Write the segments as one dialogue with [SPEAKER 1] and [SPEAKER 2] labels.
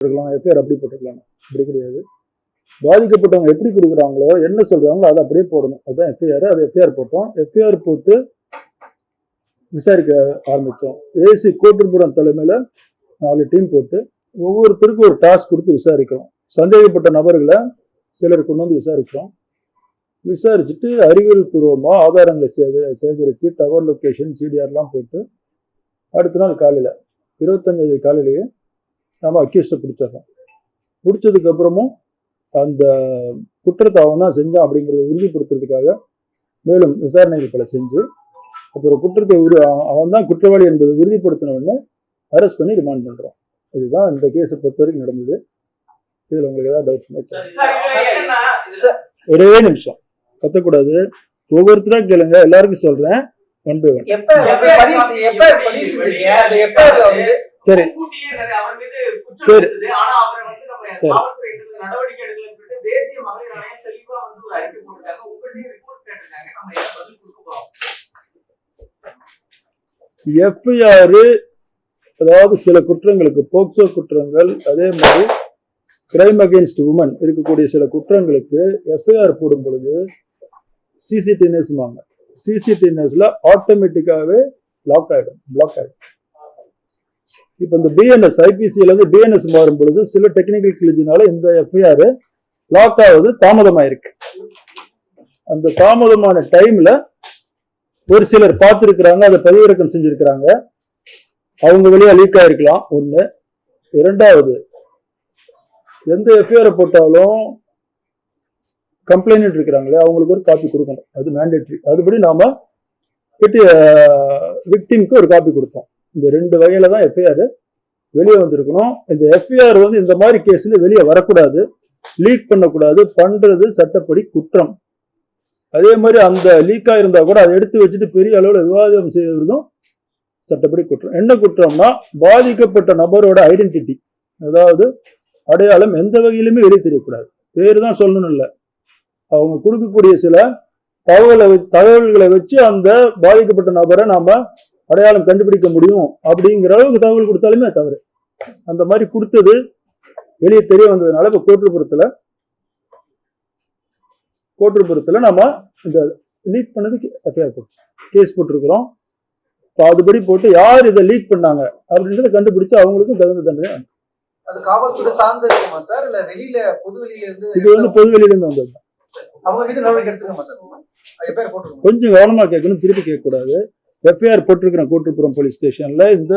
[SPEAKER 1] இருக்கலாம் எஃப்ஐஆர் அப்படி போட்டிருக்கலாம். அப்படி கிடையாது. பாதிக்கப்பட்டவங்க எப்படி கொடுக்குறாங்களோ என்ன சொல்கிறாங்களோ அதை அப்படியே போடணும். அதுதான் எஃப்ஐஆர். அது எஃப்ஐஆர் போட்டோம். எஃப்ஐஆர் போட்டு விசாரிக்க ஆரம்பித்தோம். ஏசி கோட்டுப்புறம் தலைமையில் நாலு டீம் போட்டு ஒவ்வொருத்தருக்கும் ஒரு டாஸ்க் கொடுத்து விசாரிக்கிறோம். சந்தேகப்பட்ட நபர்களை சிலர் கொண்டு வந்து விசாரிக்கிறோம். விசாரிச்சுட்டு அறிவியல் பூர்வமாக ஆதாரங்களை சேக சேகரித்து டவர் லொக்கேஷன் சிடிஆர்லாம் போட்டு அடுத்த நாள் காலையில் இருபத்தஞ்சாவது காலையிலேயே நம்ம அக்யூஸ்டை பிடிச்சிடுறோம். பிடிச்சதுக்கு அப்புறமும் அந்த குற்றத்தை அவன் தான் செஞ்சான் அப்படிங்கிறத உறுதிப்படுத்துறதுக்காக மேலும் விசாரணைகள் பல செஞ்சு அப்புறம் குற்றத்தை உரு அவன் தான் குற்றவாளி என்பதை உறுதிப்படுத்தின உடனே அரெஸ்ட் பண்ணி ரிமாண்ட் பண்றோம். இதுதான் இந்த கேஸை பொறுத்த வரைக்கும் நடந்தது. இதுல உங்களுக்கு ஏதாவது டவுட் ஒரே நிமிஷம். கத்தக்கூடாது. ஒவ்வொருத்தரா கேளுங்க. எல்லாருக்கும் சொல்றேன். ஒன் பை ஒன் சரி. சரி. எஃப்ஐஆர் அதாவது சில குற்றங்களுக்கு போக்சோ குற்றங்கள் அதே மாதிரி கிரைம் அகெயின்ஸ்ட் உமன் இருக்கக்கூடிய சில குற்றங்களுக்கு எஃப்ஐஆர் போடும் பொழுது சிசிடிஎன்எஸ்வாங்க சிசிடிஎன்எஸ்ல ஆட்டோமேட்டிக்காவே லாக் ஆயிடும் பிளாக் ஆயிடும். இப்போ இந்த பிஎன்எஸ் ஐபிசியிலேருந்து பிஎன்எஸ் மாறும் பொழுது சில டெக்னிக்கல் கிளிஜினால இந்த எஃப்ஐஆர் லாக் ஆகுது தாமதமாயிருக்கு. அந்த தாமதமான டைம்ல ஒரு சிலர் பார்த்துருக்குறாங்க அதை பதிவிறக்கம் செஞ்சிருக்கிறாங்க. அவங்க வழியா லீக் ஆயிருக்கலாம். ஒன்று இரண்டாவது எந்த எஃப்ஐஆரை போட்டாலும் கம்ப்ளைண்ட் இருக்கிறாங்களே அவங்களுக்கு ஒரு காப்பி கொடுக்கணும். அது மேண்டேட்ரி அதுபடி நாம பெட்டி விக்டிம்க்கு ஒரு காப்பி கொடுத்தோம். இந்த ரெண்டு வகையில தான் எஃப்ஐஆர் வெளியே வந்திருக்கணும். இந்த எஃப்ஐஆர் வந்து இந்த மாதிரி கேஸ்ல வெளியே வரக்கூடாது. லீக் பண்ணக்கூடாது. பண்றது சட்டப்படி குற்றம். அதே மாதிரி அந்த லீக்கா இருந்தா கூட அதை எடுத்து வச்சுட்டு பெரிய அளவுல விவாதம் செய்வதும் சட்டப்படி குற்றம். என்ன குற்றம்னா பாதிக்கப்பட்ட நபரோட ஐடென்டிட்டி அதாவது அடையாளம் எந்த வகையிலுமே வெளியே தெரியக்கூடாது. பேர் தான் சொல்லணும் இல்லை. அவங்க கொடுக்கக்கூடிய சில தகவலை தகவல்களை வச்சு அந்த பாதிக்கப்பட்ட நபரை நாம அடையாளம் கண்டுபிடிக்க முடியும் அப்படிங்கிற அளவுக்கு தகவல் கொடுத்தாலுமே தவறு. அந்த மாதிரி கொடுத்தது வெளியே தெரிய வந்ததுனால இப்ப கோட்டுப்புறத்துல கோட்டுப்புறத்துல நம்ம இந்த லீக் பண்ணதுக்கு எஃப்ஐஆர் போட்டு கேஸ் போட்டிருக்கிறோம். அதுபடி போட்டு யார் இதை லீக் பண்ணாங்க அப்படின்றத கண்டுபிடிச்சு அவங்களுக்கும் தகுந்த தண்டனை
[SPEAKER 2] அது காவல்துறை சார்ந்து இருக்குமா சார்? இல்ல வெளியில பொது வெளியில இருந்து
[SPEAKER 1] இது வந்து பொது வெளியிலிருந்து வந்தது.
[SPEAKER 2] அவங்க மீது நடவடிக்கை எடுத்துக்கமா சார்?
[SPEAKER 1] கொஞ்சம் கவனமா கேட்கணும் திருப்பி கேட்கக்கூடாது. எஃப்ஐஆர் போட்டிருக்கிறேன் கோட்டுப்புறம் போலீஸ் ஸ்டேஷன்ல இந்த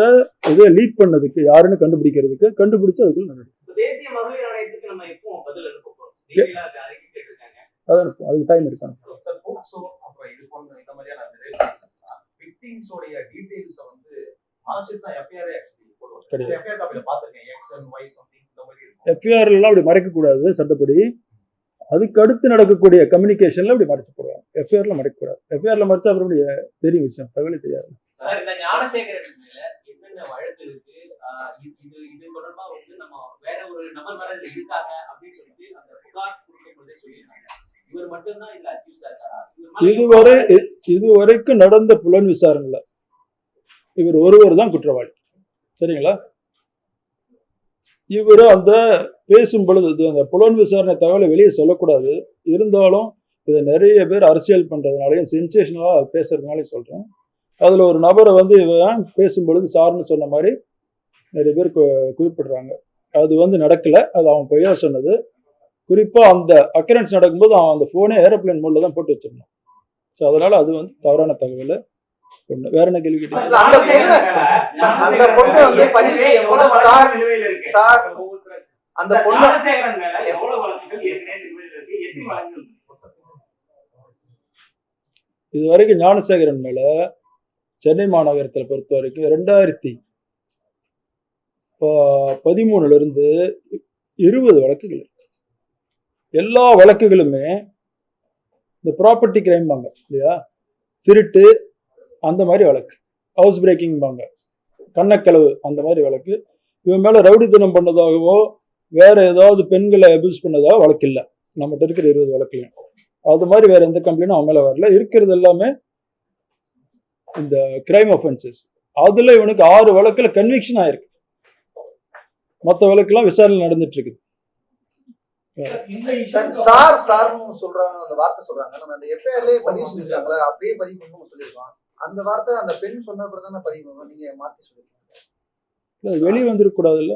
[SPEAKER 1] இதை லீக் பண்ணதுக்கு யாருன்னு கண்டுபிடிக்கிறதுக்கு கண்டுபிடிச்சு அதுக்குள்ள அதான் அதுக்கு டைம் இருக்காங்க
[SPEAKER 3] சார் போக்சோ அப்புறம் இது போன்ற இந்த மாதிரியான விக்டிம்ஸோடைய டீடைல்ஸ் வந்து மறைச்சிட்டு தான் எஃப்ஐஆர் ஆக்சுவலி போடுவாங்க.
[SPEAKER 1] கிடையாது.
[SPEAKER 3] எஃப்ஐஆர் காப்பியில பாத்துருக்கேன் எக்ஸ் அண்ட் ஒய் சம்திங் இந்த மாதிரி இருக்கும்.
[SPEAKER 1] எஃப்ஐஆர் எல்லாம் அப்படி மறைக்கக்கூடாது சட்டப்படி. அதுக்கு அடுத்து நடக்கக்கூடிய கம்யூனிகேஷன்ல அப்படி மறைச்சு போடுவாங்க எஃப்ஐஆர்ல மறைக்கக்கூடாது. எஃப்ஐஆர்ல மறைச்சா அப்புறம் தெரியும் விஷயம். தகவலே தெரியாது. இதுவரை இதுவரைக்கும் நடந்த புலன் விசாரணையில இவர் ஒருவர் தான் குற்றவாளி. சரிங்களா? இவர் அந்த பேசும் பொழுது இது அந்த புலன் விசாரணை தகவலை வெளியே சொல்லக்கூடாது. இருந்தாலும் இதை நிறைய பேர் அரசியல் பண்றதுனாலையும் சென்சேஷனலா பேசுறதுனாலையும் சொல்றேன். அதுல ஒரு நபரை வந்து இவன் பேசும் பொழுது சார்னு சொன்ன மாதிரி நிறைய பேர் குறிப்பிடுறாங்க. அது வந்து நடக்கல. அது அவன் பொய்யா சொன்னது. குறிப்பா அந்த அக்கரன்ஸ் நடக்கும்போது அவன் அந்த போனே ஏரோப்ளேன் மோட்ல தான் போட்டு வச்சிருந்தான். ஸோ அதனால அது வந்து தவறான தகவல். ஒண்ணு வேற என்ன கேள்வி கேட்டீங்க?
[SPEAKER 2] அந்த பொண்ணு?
[SPEAKER 1] இது வரைக்கும் ஞானசேகரன் மேல சென்னை மாநகரத்தில் பொறுத்த வரைக்கும் ரெண்டாயிரத்தி பதிமூணுல இருந்து இருபது வழக்குகள் இருக்கு. எல்லா வழக்குகளுமே இந்த ப்ராப்பர்ட்டி கிரைம் பாங்க இல்லையா? திருட்டு அந்த மாதிரி வழக்கு ஹவுஸ் பிரேக்கிங் பாங்க கண்ணக்களவு அந்த மாதிரி வழக்கு. இவன் மேல ரவுடித்தனம் பண்ணதாகவோ வேற ஏதாவது பெண்களை அபியூஸ் பண்ணதாக வழக்கு இல்லை நம்மகிட்ட இருக்கிற இருபது வழக்குலையும். அது மாதிரி வேற எந்த கம்ப்ளைண்டும் அவன் மேல வரல. இருக்கிறது எல்லாமே இந்த கிரைம் ஒஃபென்சஸ் அதுல இவனுக்கு ஆறு வழக்குல கன்விக்ஷன் ஆயிருக்கு. மற்ற வழக்கெல்லாம் விசாரணை நடந்துட்டு இருக்குது
[SPEAKER 2] சார், சார் சார்னு சொல்றாங்க. அந்த வார்த்தை சொல்றாங்க. நம்ம அந்த எஃப்ஐஆர்லயே பதிவு செஞ்சாங்களா அப்படியே பதிவு பண்ணணும்னு சொல்லிருக்கோம் அந்த வார்த்தை அந்த பெண் சொன்ன அப்புறம் தானே பதிவு பண்ணணும். நீங்க மாத்தி சொல்லிருக்கீங்க.
[SPEAKER 1] வெளியே வந்துடக்கூடாதுல்ல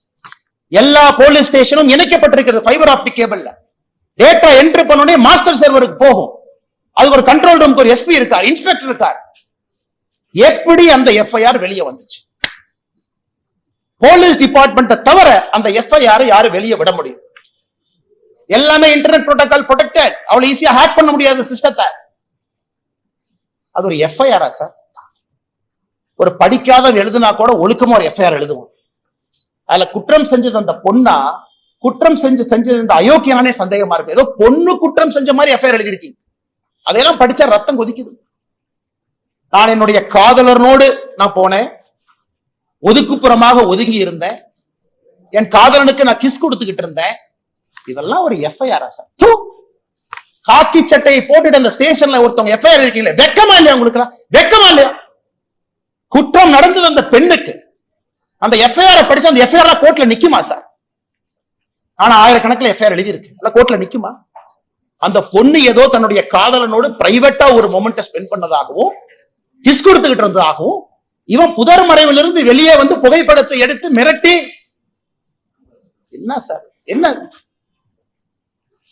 [SPEAKER 4] எல்லா போலீஸ் ஸ்டேஷனும் இணைக்கப்பட்டிருக்கிறது ஃபைபர் ஆப்டிக் கேபிள்ல டேட்டா என்ட்ரி பண்ணோடனே மாஸ்டர் சர்வருக்கு போகும். அதுக்கு ஒரு கண்ட்ரோல் ரூமுக்கு ஒரு எஸ்பி இருக்கார் இன்ஸ்பெக்டர் இருக்கார். எப்படி அந்த எஃப்ஐஆர் வெளியே வந்துச்சு? போலீஸ் டிபார்ட்மெண்ட்டை தவிர அந்த எஃப்ஐஆர் யாரும் வெளியே விட முடியும். எல்லாமே இன்டர்நெட் புரோட்டோகால் ப்ரொடெக்டட் அவ்வளவு ஈஸியா ஹேக் பண்ண முடியாத சிஸ்டத்தை அது ஒரு எஃப்ஐஆரா சார் ஒரு படிக்காத எழுதுனா கூட ஒழுக்கமா ஒரு எஃப்ஐஆர் எழுதுவோம் அதுல குற்றம் செஞ்சது அந்த பொண்ணா குற்றம் செஞ்சு செஞ்சது இந்த அயோக்கியனானே சந்தேகமா இருக்கு. ஏதோ பொண்ணு குற்றம் செஞ்ச மாதிரி எஃப்ஐஆர் எழுதியிருக்கீங்க. அதையெல்லாம் படிச்சா ரத்தம் கொதிக்குது. நான் என்னுடைய காதலர்னோடு நான் போனேன். ஒதுக்குப்புறமாக ஒதுங்கி இருந்தேன். என் காதலனுக்கு நான் கிஸ் கொடுத்துக்கிட்டு இருந்தேன். இதெல்லாம் ஒரு எஃப்ஐஆர் சார். காக்கி சட்டையை போட்டுட்டு அந்த ஸ்டேஷன்ல ஒருத்தவங்க எஃப்ஐஆர் இருக்கீங்களே வெக்கமா இல்லையா உங்களுக்கு வெக்கமா இல்லையா? குற்றம் நடந்தது அந்த பெண்ணுக்கு. அந்த எஃப்ஐஆர் படிச்சு அந்த எஃப்ஐஆர் கோர்ட்ல நிக்குமா சார் ஆனா ஆயிரக்கணக்கில் எஃப்ஐஆர் எழுதி இருக்கு அல்ல கோர்ட்ல நிக்குமா? அந்த பொண்ணு ஏதோ தன்னுடைய காதலனோடு பிரைவேட்டா ஒரு மொமெண்ட்டை ஸ்பெண்ட் பண்ணதாகவும் கிஸ் கொடுத்துக்கிட்டு இருந்ததாகவும் இவன் புதர் மறைவிலிருந்து வெளியே வந்து புகைப்படத்தை எடுத்து மிரட்டி என்ன சார் என்ன?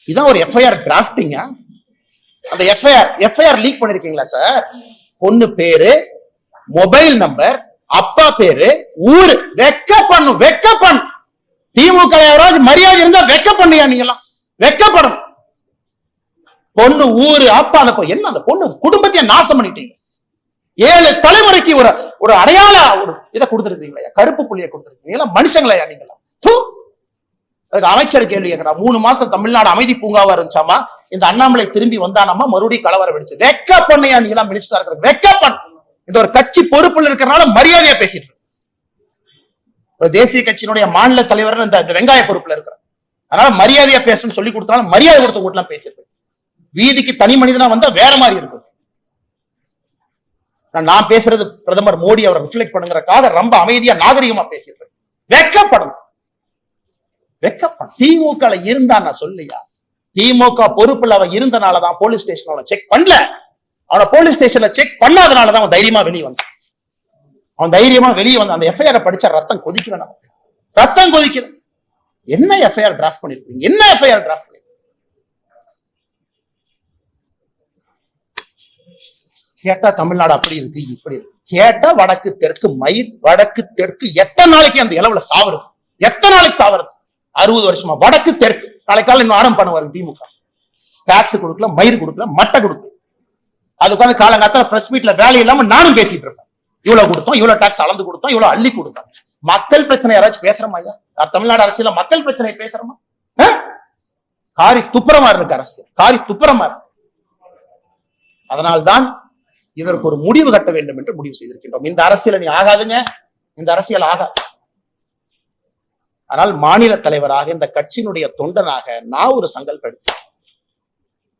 [SPEAKER 4] இதான் ஒரு எஃப்ஐஆர் டிராஃப்டிங்கா அந்த எஃப்ஐஆர் எஃப்ஐஆர் லீக் பண்ணிருக்கீங்களா சார் பொண்ணு பேரு மொபைல் நம்பர் அப்பா பேரு ஊரு. வெக்க பண்ணும் வெக்க பண்ணும் திமுக யாராவது மரியாதை இருந்தா வெக்க பண்ணியா நீங்களாம் வெக்கப்படும். பொண்ணு ஊரு அப்பா அந்த என்ன அந்த பொண்ணு? குடும்பத்தையே நாசம் பண்ணிட்டீங்க. ஏழு தலைமுறைக்கு ஒரு ஒரு அடையாள ஒரு இதை கொடுத்துருக்கீங்களா கருப்பு புள்ளிய கொடுத்துருக்கீங்களா மனுஷங்களையா நீங்களா தூ. அதுக்கு அமைச்சர் கேள்வி கேட்கிறா மூணு மாசம் தமிழ்நாடு அமைதி பூங்காவா இருந்துச்சாமா? இந்த அண்ணாமலை திரும்பி வந்தானாமா? மறுபடியும் கலவரம் வெடிச்சு வெக்க பண்ணையா நீங்களா மினிஸ்டரா இருக்கிற வெக்க பண்ண இந்த ஒரு கட்சி பொறுப்புல இருக்கிறனால மரியாதையா பேசிட்டு இருக்கு. ஒரு தேசிய கட்சியினுடைய மாநில தலைவர் இந்த வெங்காய பொறுப்புல இருக்கிறார். அதனால மரியாதையா பேசணும்னு சொல்லி கொடுத்தனால மரியாதை கொடுத்த கூட்டலாம் பேசிட்டு வீதிக்கு தனி மனிதனா வந்தா வேற மாதிரி இருக்கும். நான் நான் பேசுறது பிரதமர் மோடி அவரை ரிஃப்ளெக்ட் பண்ணுங்கிறக்காக ரொம்ப அமைதியா நாகரிகமா பேசிட்டு வெக்கப்படணும். வெக்கப்படும் திமுக ல இருந்தா நான் சொல்லியா? திமுக பொறுப்புல அவன் இருந்தனாலதான் போலீஸ் ஸ்டேஷன் செக் பண்ணல. அவனை போலீஸ் ஸ்டேஷன்ல செக் பண்ணாதனாலதான் அவன் தைரியமா வெளியே வந்தான். அவன் தைரியமா வெளியே வந்தான். அந்த எஃப்ஐஆர் படிச்சா ரத்தம் கொதிக்கிறேன் ரத்தம் கொதிக்கிறேன் என்ன எஃப்ஐஆர் டிராஃப்ட் பண்ணிருக்கீங்க? என்ன எஃப்ஐஆர் டிராஃப்ட் பண்ணி கேட்டா தமிழ்நாடு அப்படி இருக்கு இப்படி இருக்கு. கேட்டா வடக்கு தெற்கு மயில் வடக்கு தெற்கு. எத்தனை நாளைக்கு அந்த இளவுல சாவுறது? எத்தனை நாளைக்கு சாவறது? அறுபது வருஷமா. வடக்கு தெற்கு. நாளைக்கு காலையில இன்னும் ஆரம்பம் பண்ணுவாரு திமுக. டாக்ஸ் கொடுக்கல மயிர் கொடுக்கல மட்டை கொடுக்கல. அது உட்காந்து காலங்காத்தால பிரஸ் மீட்ல வேலை இல்லாம நானும் பேசிட்டு இருப்பேன். இவ்வளவு கொடுத்தோம் இவ்வளவு டாக்ஸ் அளந்து கொடுத்தோம் இவ்வளவு அள்ளி கொடுத்தோம். மக்கள் பிரச்சனை யாராச்சும் பேசுறோமா ஐயா? தமிழ்நாடு அரசியல மக்கள் பிரச்சனை பேசுறோமா? காரி துப்புரமா இருக்கு அரசியல். காரி துப்புரமா இருக்கு. அதனால்தான் இதற்கு ஒரு முடிவு கட்ட வேண்டும் என்று முடிவு செய்திருக்கின்றோம். இந்த அரசியல் நீ ஆகாதுங்க. இந்த அரசியல் ஆகாது. ஆனால் மாநில தலைவராக இந்த கட்சியினுடைய தொண்டனாக நான் ஒரு சங்கல்பம் எடுத்தேன்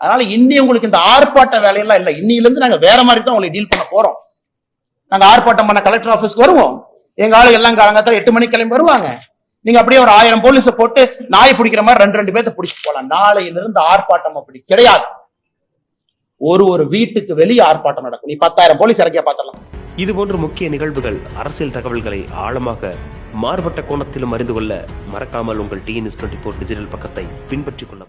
[SPEAKER 4] அதனால இன்னி உங்களுக்கு இந்த ஆர்ப்பாட்ட வேலையெல்லாம் இல்லை. இன்னிலிருந்து நாங்க வேற மாதிரி தான் உங்களை டீல் பண்ண போறோம். நாங்க ஆர்ப்பாட்டம் பண்ண கலெக்டர் ஆஃபீஸ்க்கு வருவோம். எங்க ஆளு எல்லாம் காலங்காத்தால எட்டு மணிக்கு கிளம்பி வருவாங்க. நீங்க அப்படியே ஒரு ஆயிரம் போலீஸை போட்டு நாய் பிடிக்கிற மாதிரி ரெண்டு ரெண்டு பேர்த்த பிடிச்சிட்டு போலாம். நாளையிலிருந்து ஆர்ப்பாட்டம் அப்படி கிடையாது. ஒரு ஒரு வீட்டுக்கு வெளியே ஆர்ப்பாட்டம் நடக்கும். நீ பத்தாயிரம் போலீஸ் இறக்கியா பாத்திரலாம்
[SPEAKER 5] இதுபோன்ற முக்கிய நிகழ்வுகள் அரசியல் தகவல்களை ஆழமாக மாறுபட்ட கோணத்திலும் அறிந்து கொள்ள மறக்காமல் உங்கள் டிஎன்எஸ் டுவெண்ட்டி ஃபோர் டிஜிட்டல் பக்கத்தை பின்பற்றிக் கொள்ளவும்.